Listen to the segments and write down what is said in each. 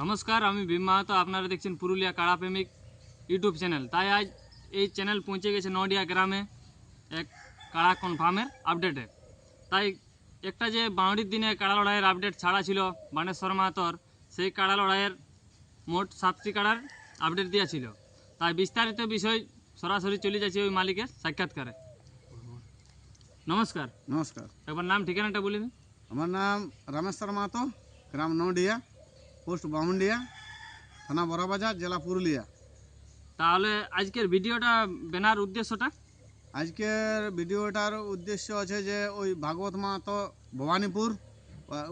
নমস্কার আমি ভীম মাহাতো আপনারা দেখছেন পুরুলিয়া কাড়া প্রেমিক ইউটিউব চ্যানেল। তাই আজ এই চ্যানেল পৌঁছে গেছে নডিয়া গ্রামে এক কাড়া কনফার্মের আপডেটে তাই একটা যে বাউড়ির দিনে কাড়া লড়াইয়ের আপডেট ছাড়া ছিল বানেশ্বর মাহাতর সেই কাড়া লড়াইয়ের মোট সাতটি কাড়ার আপডেট দেওয়া ছিল। তাই বিস্তারিত বিষয় সরাসরি চলে যাচ্ছে ওই মালিকের সাক্ষাৎকারে। নমস্কার। নমস্কার। একবার নাম ঠিকানাটা বলে দিন। আমার নাম রামেশ্বর মাহাতো গ্রাম নডিয়া পোস্ট বামুন্ডিয়া থানা বড়াবাজার জেলা পুরুলিয়া। তাহলে আজকের ভিডিওটা বেনার উদ্দেশ্যটা? আজকের ভিডিওটার উদ্দেশ্য আছে যে ওই ভাগবত মাহাতো ভবানীপুর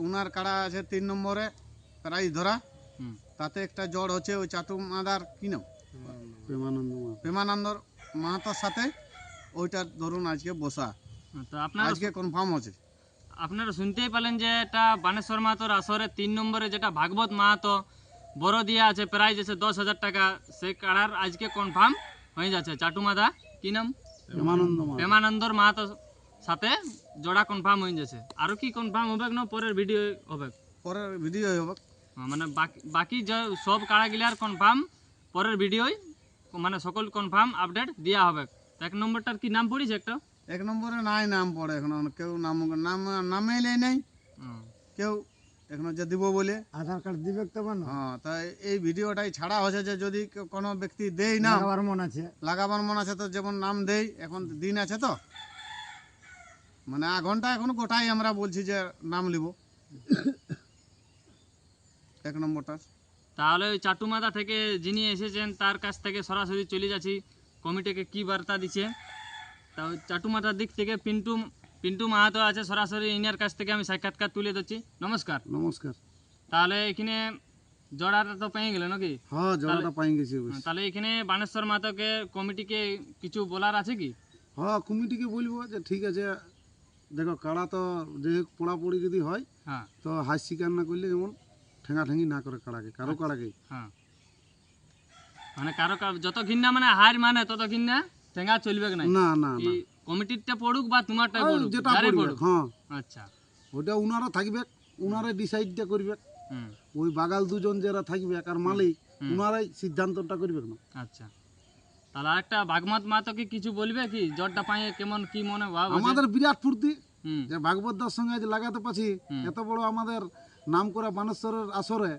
উনার কাড়া আছে তিন নম্বরে প্রাইজ ধরা। তাতে একটা জ্বর হচ্ছে ওই চাটু মাদার কি নাম? প্রেমানন্দর মাহাতোর সাথে ওইটা ধরুন আজকে বসা। আজকে কনফার্ম হচ্ছে। আপনারা শুনতেই পেলেন যে এটা বানেশ্বর মাহাতোর আসরে তিন নম্বরে যেটা ভাগবত মাহাতো বড় দিয়া আছে প্রাইজ আছে দশ হাজার টাকা। সেই কাড়ার আজকে কনফার্ম হয়ে যাচ্ছে। চাটুমাদা কি নাম? প্রেমানন্দ প্রেমানন্দর মাহাতো সাথে জোড়া কনফার্ম হয়ে যাচ্ছে। আরও কি কনফার্ম হবে না? পরের ভিডিও হবে। পরের ভিডিও হবে। হ্যাঁ, মানে বাকি বাকি যে সব কাড়াগুলার কনফার্ম পরের ভিডিওই মানে সকল কনফার্ম আপডেট দেওয়া হবে। এক নম্বরটার কি নাম পড়িছে একটা? এক নম্বরে নাই নাম পড়ে এখন। কেউ নাম নাম নামে নেই। নাই কেউ এখনও যে দিব বলে। আধার কার্ড দিবে তবে না হ্যাঁ তাই এই ভিডিওটাই ছাড়া হয়েছে যে যদি কোনো ব্যক্তি দেই না আমার মন আছে। লাগাবার মন আছে তো যেমন নাম দেই এখন দিন আছে তো। মানে আ ঘণ্টা এখন গোটাই আমরা বলছি যে নাম লিব। এক নম্বরটা। তাহলে ওই চাটুমাদা থেকে যিনি এসেছেন তার কাছ থেকে সরাসরি চলে যাচ্ছি। কমিটিকে কি বার্তা দিচ্ছে? তা ওই চাটুমাদার দিক থেকে পিন্টু পিন্টু মাহাতো আছে সরাসরি ইনার কাছ থেকে আমি সাক্ষাৎকার তুলে দিচ্ছি নমস্কার। নমস্কার। তাহলে এখানে জড়াটা তো পেয়ে গেলে নাকি? হ্যাঁ জলটা পাই গেছি তাহলে এখানে বানেশ্বর মাহাতোকে কমিটিকে কিছু বলার আছে কি? হ্যাঁ কমিটিকে বলব যে ঠিক আছে দেখো কাড়া তো যে পোড়াপড়ি যদি হয় হ্যাঁ। তো হাস শিকার না করলে যেমন ঠেঙাঠেঙি না করে কাড়াকে কারও কাড়াকে হ্যাঁ। মানে কারও কারও যত ঘিন্না মানে হার মানে তত ঘিন্না ঠেঙ্গা চলবে না না না না। এই পড়ুক বা তোমারটাই ওই পড়ুক যেটা পড়ুক। হ্যাঁ। আচ্ছা। ওটা উনারা থাকবে উনারাই ডিসাইডটা করবে। ওই বাগাল দুজন যারা থাকবে আর মালিক উনারাই সিদ্ধান্তটা করবে না আচ্ছা। তাহলে আরেকটা বাগমত মাতো কি কিছু বলবে কি? জ্বরটা পাইয়ে কেমন কি মনে ভাব আমাদের বিরাট ফুর্তি যে ভাগবতদার সঙ্গে আজ লাগাতে পারছি এত বড় আমাদের নাম করা বানেশ্বরের আসরে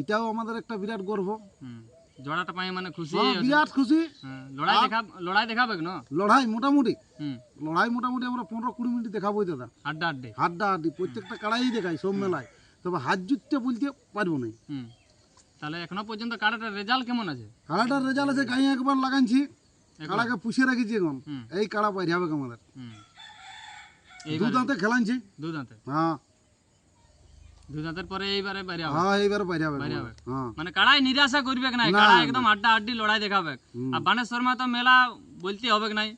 এটাও আমাদের একটা বিরাট গর্ব। হুম। জড়াটা পাইয়ে মানে খুশি বিরাট খুশি। হ্যাঁ, লড়াই দেখা লড়াই দেখাবে না? লড়াই মোটামুটি। হুম। লড়াই মোটামুটি আমরা পনেরো কুড়ি মিনিট দেখাবোই দাদা। আড্ডা আড্ডে। হাড্ডা হাড্ডি প্রত্যেকটা কাড়াই দেখাই সব মেলায়। তবে হাত জুটতে বলতে পারব না। তাহলে এখনও পর্যন্ত কাটাটার রেজাল্ট কেমন আছে? কাড়াটার রেজাল্ট আছে গায়ে একবার লাগাইছি। কাড়াকে পুষে রেখেছি এখন। এই কাড়া পাই হবে আমাদের দু দাঁতে খেলাইছি। দু দাঁতে হ্যাঁ। দু পরে এইবারে বাইরে হবে। হ্যাঁ এইবার পাই হবে। বাইরে হবে। মানে কাড়াই নিরাশা করবে না না, কাড়া একদম আড্ডা আড্ডি লড়াই দেখাবে আর বানেশ্বর তো মেলা বলতে হবে নাই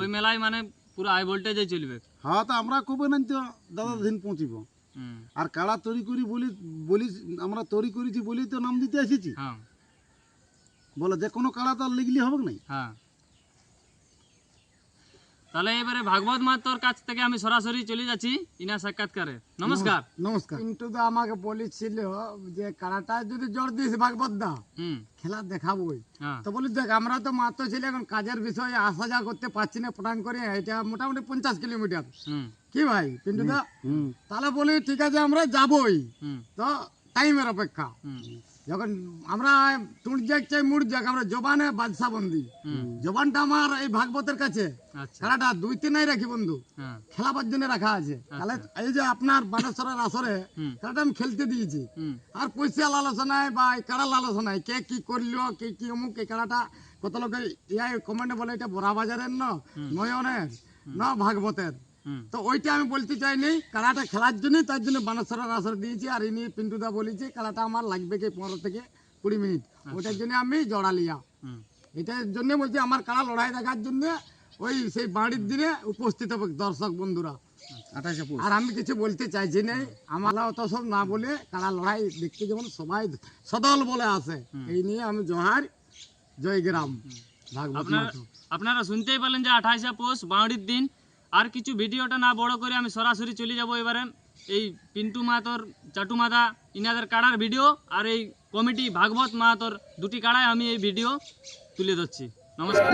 ওই মেলায় মানে পুরো হাই ভোল্টেজে চলবে হ্যাঁ তো আমরা কবে না তো দাদা দিন পৌঁছিব। আর কাড়া তৈরি করি বলি বলি আমরা তৈরি করেছি বলেই তো নাম দিতে এসেছি। হ্যাঁ। বলে যে কোনো কাড়া তো আর লিখলি হবে নাই? হ্যাঁ। তাহলে এবারে ভাগবত মাতর কাছ থেকে আমি সরাসরি চলে যাচ্ছি ইনা সাক্ষাৎকারে। নমস্কার। নমস্কার। কিন্তু আমাকে বলেছিল যে কারাটা যদি জোর দিস ভাগবত দা খেলা দেখাবোই। হ্যাঁ। তো বলি দেখ আমরা তো মাত্র ছিল এখন কাজের বিষয়ে আসা যা করতে পারছি না পটান করে এটা মোটামুটি পঞ্চাশ কিলোমিটার। কি ভাই? পিন্টু দা তাহলে বলি ঠিক আছে আমরা যাবই। হুম। তো টাইমের অপেক্ষা। হুম। যখন আমরা টুট যাক চাই মুড় যাক আমরা জবানে বাদশা বন্দি জবানটা আমার এই ভাগবতের কাছে। আচ্ছা। খেলাটা দুই তিনাই রাখি বন্ধু। হ্যাঁ। খেলাবার জন্য রাখা আছে। তাহলে এই যে আপনার বানেশ্বরের আসরে। খেলাটা আমি খেলতে দিয়েছি। আর পয়সা লালসনায় বা এই কাড়া লালসনায় কে কি করল কে কি অমুক এই কাড়াটা কত লোকে ইয়াই কমেন্টে বলে এটা বড়া বাজারের ন নয়নের ন ভাগবতের। তো ওইটা আমি বলতে চাইনি। কাড়াটা খেলার জন্য তার জন্য বানেশ্বরের আসর দিয়েছি আর ইনি পিন্টুদা বলেছি কাড়াটা আমার লাগবে কি পনেরো থেকে কুড়ি মিনিট। ওইটার জন্য আমি জড়া লিয়া এটার জন্য বলছি আমার কাড়া লড়াই দেখার জন্য ওই সেই বাড়ির দিনে উপস্থিত হবে দর্শক বন্ধুরা। আর আমি কিছু বলতে চাইছি না আমার অত সব না বলে কারা লড়াই দেখতে যেমন সবাই সদল বলে আসে এই নিয়ে আমি জোহার জয়গ্রাম আপনারা শুনতেই পেলেন যে আঠাইশে পৌষ বাউড়ির দিন। আর কিছু ভিডিওটা না বড় করে আমি সরাসরি চলে যাব এবারে। এই পিন্টু মাহাতর, চাটু মাদা, ইনাদের কাড়ার ভিডিও আর এই কমিটি ভাগবত মাহাতর দুটি কাড়ায় আমি এই ভিডিও তুলে ধরছি। নমস্কার।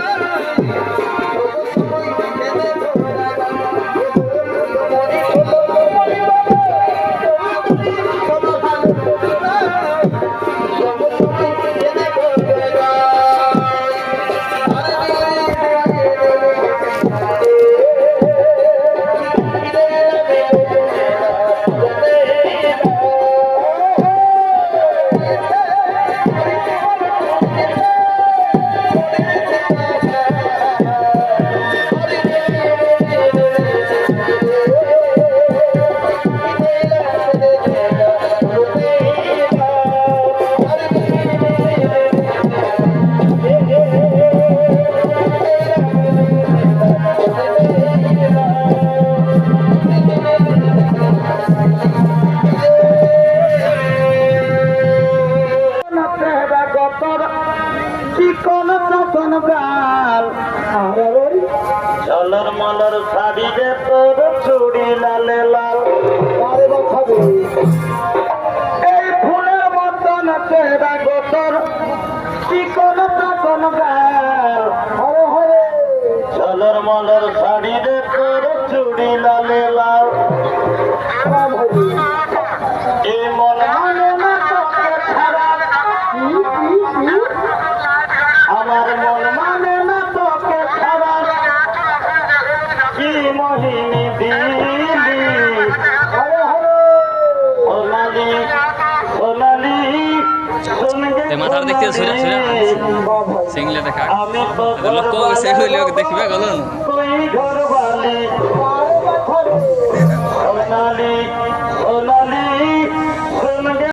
চলর মালার শাড়ি রে তোর চুড়ি লালে লাল। এই ফুলের মতন চেহারা গোতর চিকন তখন গাল মলর মাথার দেখতে সুরা সুরা সিংলে দেখা। আমি তো লোক সে হইলে দেখবে গেল। সোনালি